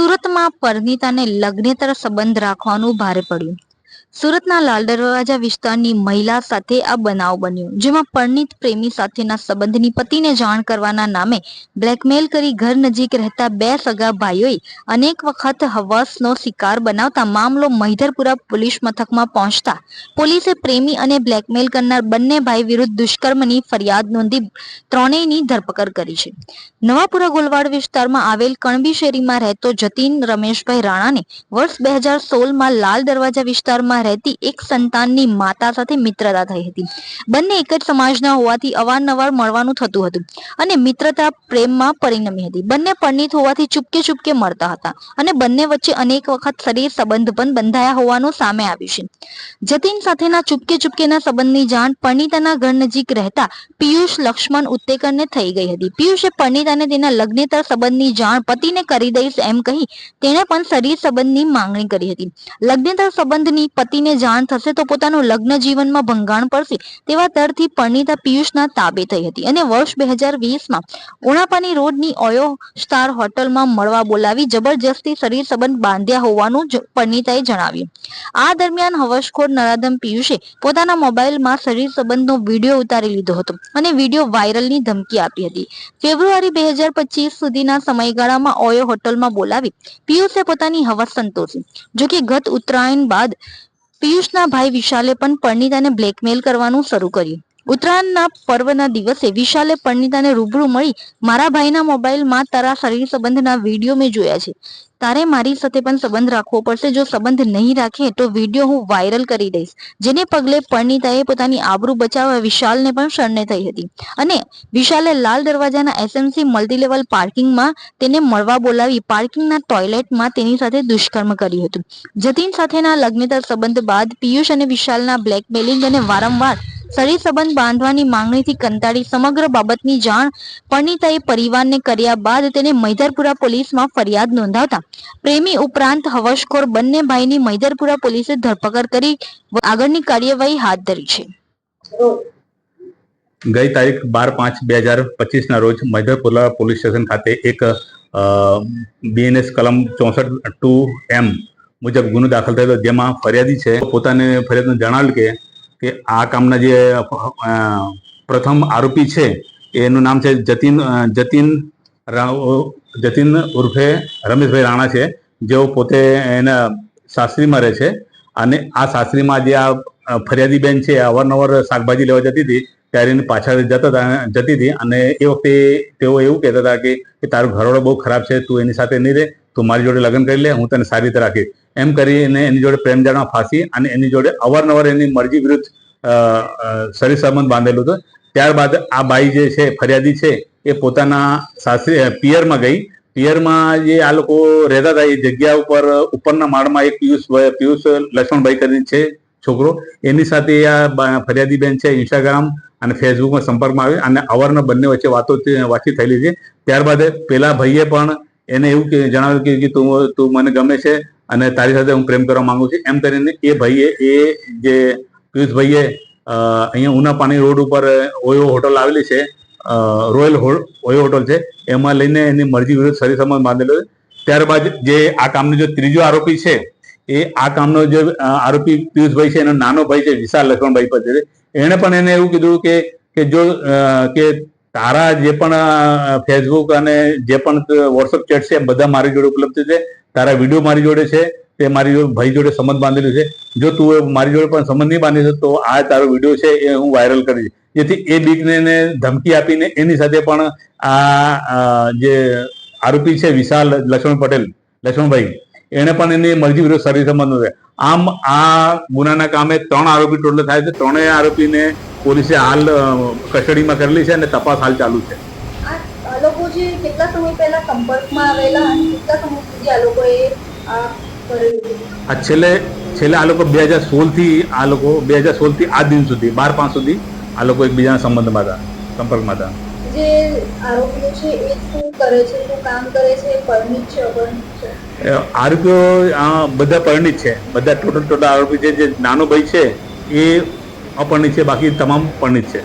સુરતમાં પરનીતાને લગ્નેતર સંબંધ રાખવાનું ભારે પડ્યું. સુરતના લાલ દરવાજા વિસ્તારની મહિલા સાથે આ બનાવ બન્યો, જેમાં પરણિત પ્રેમી સાથેના સંબંધની પતિને જાણ કરવાના નામે બ્લેકમેલ કરી ઘર નજીક રહેતા બે સગા ભાઈઓએ અનેક વખત હવસનો શિકાર બનાવતા મામલો મહિધરપુરા પોલીસ મથકમાં પહોંચતા પોલીસે પ્રેમી અને બ્લેકમેલ કરનાર બંને ભાઈ વિરુદ્ધ દુષ્કર્મની ફરિયાદ નોંધી ત્રણેયની ધરપકડ કરી છે. નવાપુરા ગોલવાડ વિસ્તારમાં આવેલ કણબી શેરીમાં રહેતો જતીન રમેશભાઈ રાણાને વર્ષ બે હજાર સોળમાં લાલ દરવાજા વિસ્તારમાં રહેતી એક સંતાનની માતા સાથે મિત્રતા થઈ હતી. બંને એક જ સમાજના હોવાથી અવારનવાર મળવાનું થતું હતું અને મિત્રતા પ્રેમમાં પરિણમી હતી. બંને પરણિત હોવાથી ચૂપકે ચૂપકે મળતા હતા અને બંને વચ્ચે અનેક વખત શરીર સંબંધ પણ બંધાયા હોવાનું સામે આવ્યું છે. જતીન સાથેના ચૂપકે ચૂપકેના સંબંધની જાણ પરણિતાના ઘર નજીક રહેતા પિયુષ લક્ષ્મણ ઉત્તેકરને થઈ ગઈ હતી. પિયુષે પરણિતાને તેના લગ્નેતર સંબંધની જાણ પતિને કરી દઈશ એમ કહી તેણે પણ શરીર સંબંધની માંગણી કરી હતી. લગ્નેતર સંબંધની પતિને જાણ થશે તો પોતાનું લગ્ન જીવનમાં ભંગાણ પડશે તેવા તરથી પરણિતા પિયુષના તાબે થઈ હતી અને વર્ષ બે હજાર વીસમાં ઉણાપાની રોડની ઓયો સ્ટાર હોટલમાં મળવા બોલાવી જબરજસ્તી શરીર સંબંધ બાંધ્યા હોવાનું જ જણાવ્યું. આ દરમિયાન હવસખોર નરાધમ પિયુષે પોતાના મોબાઈલમાં શરીર સંબંધનો વીડિયો ઉતારી લીધો હતો અને વીડિયો વાયરલની ધમકી આપી હતી. ફેબ્રુઆરી બે હજાર પચીસ સુધીના સમયગાળામાં ઓયો હોટલમાં બોલાવી પિયુષે પોતાની હવસ સંતોષી. જોકે ગત ઉત્તરાયણ બાદ પિયુષના ભાઈ વિશાલે પણ પરનીતાને બ્લેકમેલ કરવાનું શરૂ કર્યું. ઉત્તરાયણના પર્વના દિવસે વિશાલે પરણિતાને રૂબરૂ મળી મારા ભાઈના મોબાઈલમાં તારા શરીર સંબંધના વીડિયો મેં જોયા છે. તારે મારી સાથે પણ સંબંધ રાખવો પડશે. જો સંબંધ નહીં રાખે તો વીડિયો હું વાયરલ કરી દઈશ. જેને પગલે પરણિતાએ પોતાની આબરૂ બચાવવા વિશાલને પણ શરણે થઈ હતી. અને વિશાલે લાલ દરવાજાના એસએમસી મલ્ટીલેવલ પાર્કિંગમાં તેને મળવા બોલાવી પાર્કિંગના ટોયલેટમાં તેની સાથે દુષ્કર્મ કર્યું હતું. જતીન સાથેના લગ્નેતર સંબંધ બાદ પિયુષ અને વિશાલના બ્લેકમેલિંગ અને વારંવાર શરીર સંબંધ બાંધવાની માંગણીથી કંટાળી સમગ્ર બાબતની જાણ પરણિતાએ પરિવારને કર્યા બાદ તેને મૈધરપુરા પોલીસમાં ફરિયાદ નોંધાવતા. પ્રેમી ઉપરાંત હવશખોર બંને ભાઈની મૈધરપુરા પોલીસે ધરપકડ કરી આગળની કાર્યવાહી હાથ ધરી છે. ગઈ તારીખ બાર પાંચ બે હજાર પચીસના રોજ મધરપુરા પોલીસ સ્ટેશન ખાતે એક બીએનએસ કલમ ચોસઠ ટુ એમ મુજબ ગુનો દાખલ થયેલો જેમાં ફરિયાદી છે. પોતાને ફરિયાદમાં જણાવ્યું કે કે આ કામના જે પ્રથમ આરોપી છે, એનું નામ છે જતીન જતીન રાવ- જતીન ઉર્ફે રમેશભાઈ રાણા છે. જેઓ પોતે એના સાસરીમાં રહે છે. અને આ સાસરીમાં જે આ ફરિયાદી બેન છે અવારનવાર શાકભાજી લેવા જતી હતી. ત્યારે એની પાછળ જતા હતા, જતી હતી. અને એ વખતે તેઓ એવું કહેતા હતા કે કે તારું ઘરવાળો બહુ ખરાબ છે. તું એની સાથે નહીં રહે. તું મારી જોડે લગ્ન કરી લે. હું તને સારી રીતે રાખીશ. એમ કરીને એની જોડે પ્રેમ જાળમાં ફાંસી અને એની જોડે અવારનવાર એની મરજી વિરુદ્ધ શરીર સંબંધ બાંધેલું હતું. ત્યારબાદ આ બાઈ જે છે, ફરિયાદી છે, એ પોતાના સાસરી પિયરમાં ગઈ. પિયરમાં જે આ લોકો રહેતા હતા, એ જગ્યા ઉપર ઉપરના માળમાં એક પિયુષ પિયુષ લક્ષ્મણભાઈ કરીને છે, છોકરો. એની સાથે આ ફરિયાદીબેન ફરિયાદી બેન છે, ઇન્સ્ટાગ્રામ અને ફેસબુકમાં સંપર્કમાં આવી અને અવારના બંને વચ્ચે વાતો વાતચીત થયેલી છે. ત્યારબાદ પેલા ભાઈએ પણ એને એવું જણાવ્યું કે તું તું મને ગમે છે અને તારી સાથે હું પ્રેમ કરવા માંગુ છું. એમ કરીને એ ભાઈએ, એ જે પિયુષભાઈએ ભાઈએ અહીંયા ઉના પાણી રોડ ઉપર ઓયો હોટલ આવેલી છે રોયલ હોલ ઓયો હોટલ છે. એમાં લઈને એની મરજી વિરુદ્ધ સરી સંબંધ બાંધેલો છે. ત્યારબાદ જે આ કામનો જે ત્રીજો આરોપી છે, એ આ કામનો જે આરોપી પિયુષભાઈ છે, એનો નાનો ભાઈ છે, વિશાલ લક્ષ્મણભાઈ પર છે. એણે પણ એને એવું કીધું કે કે જો કે તારા જે પણ ફેસબુક અને જે પણ વોટ્સઅપ ચેટ છે, બધા મારી જોડે ઉપલબ્ધ છે. તારા વીડિયો મારી જોડે છે, તે મારી જોડે, ભાઈ જોડે સંબંધ બાંધેલું છે. જો તું મારી જોડે પણ સંબંધ નહીં બાંધી તો આ તારો વીડિયો છે, એ હું વાયરલ કરીશ જેથી એ બીકને ધમકી આપીને એની સાથે પણ આ જે આરોપી છે, વિશાલ, લક્ષ્મણ પટેલ, લક્ષ્મણભાઈ એને પણ એની મરજી વિરુદ્ધ શરીર સંબંધ છે. આમ આ ગુનાના કામે ત્રણ આરોપી ટોટલ થાય છે. ત્રણેય આરોપીને પોલીસે હાલ કસ્ટડીમાં કરેલી છે અને તપાસ હાલ ચાલુ છે. આ આ લોકો જે કેટલા સમય પહેલા સંપર્કમાં આવેલા અને કેટલા સમય સુધી આ લોકોએ આ છેલ્લે છેલ્લે આ લોકો બે હજાર સોળથી આ લોકો બે હજાર સોળથી આ દિન સુધી બાર પાંચ સુધી આ લોકો એકબીજાના સંબંધમાં હતા સંપર્કમાં હતા. જે આરોપીઓ છે એ શું કરે છે, શું કામ કરે છે પરમિટ છે અપરમિટ છે? આરોપીઓ, આ બધા પરિણિત છે. બધા ટોટલ ટોટલ આરોપી છે, જે નાનો ભાઈ છે, એ અપરણિત છે, બાકી તમામ પરિણિત છે.